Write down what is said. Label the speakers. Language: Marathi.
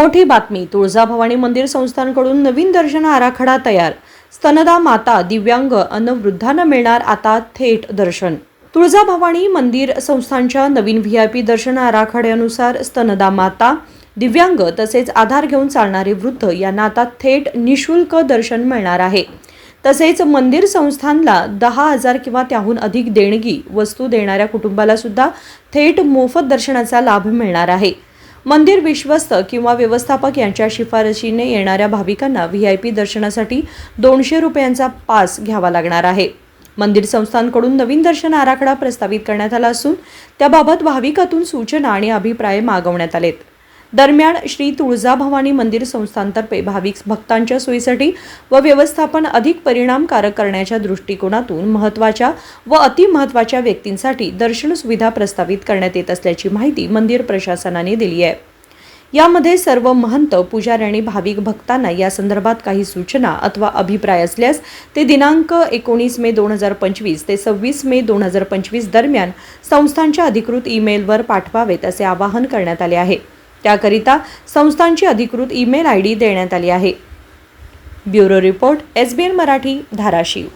Speaker 1: मोठी बातमी तुळजाभवानी मंदिर संस्थांकडून नवीन दर्शन आराखडा तयार. स्तनदा माता दिव्यांग अन वृद्धांना मिळणार आता थेट दर्शन. तुळजाभवानी मंदिर संस्थांच्या नवीन व्ही आय पी दर्शन आराखड्यानुसार स्तनदा माता दिव्यांग तसेच आधार घेऊन चालणारे वृद्ध यांना आता थेट निशुल्क दर्शन मिळणार आहे. तसेच मंदिर संस्थांना दहा हजार किंवा त्याहून अधिक देणगी वस्तू देणाऱ्या कुटुंबाला सुद्धा थेट मोफत दर्शनाचा लाभ मिळणार आहे. मंदिर विश्वस्त किंवा व्यवस्थापक यांच्या शिफारशीने येणाऱ्या भाविकांना व्ही आय पी दर्शनासाठी दोनशे रुपयांचा पास घ्यावा लागणार आहे. मंदिर संस्थांकडून नवीन दर्शन आराखडा प्रस्तावित करण्यात आला असून त्याबाबत भाविकातून सूचना आणि अभिप्राय मागवण्यात आलेत. दरम्यान श्री तुळजाभवानी मंदिर संस्थांतर्फे भाविक भक्तांच्या सोयीसाठी व व्यवस्थापन अधिक परिणामकारक करण्याच्या दृष्टिकोनातून महत्त्वाच्या व अतिमहत्वाच्या व्यक्तींसाठी दर्शन सुविधा प्रस्तावित करण्यात येत असल्याची माहिती मंदिर प्रशासनाने दिली आहे. यामध्ये सर्व महंत पुजारी आणि भाविक भक्तांना या संदर्भात काही सूचना अथवा अभिप्राय असल्यास ते दिनांक एकोणीस मे दोन हजार पंचवीस ते सव्वीस मे दोन हजार पंचवीस दरम्यान संस्थांच्या अधिकृत ईमेलवर पाठवावेत असे आवाहन करण्यात आले आहे. त्याकरिता संस्थांची अधिकृत ईमेल आय डी देण्यात आली आहे. Bureau report S B N Marathi Dharashiv.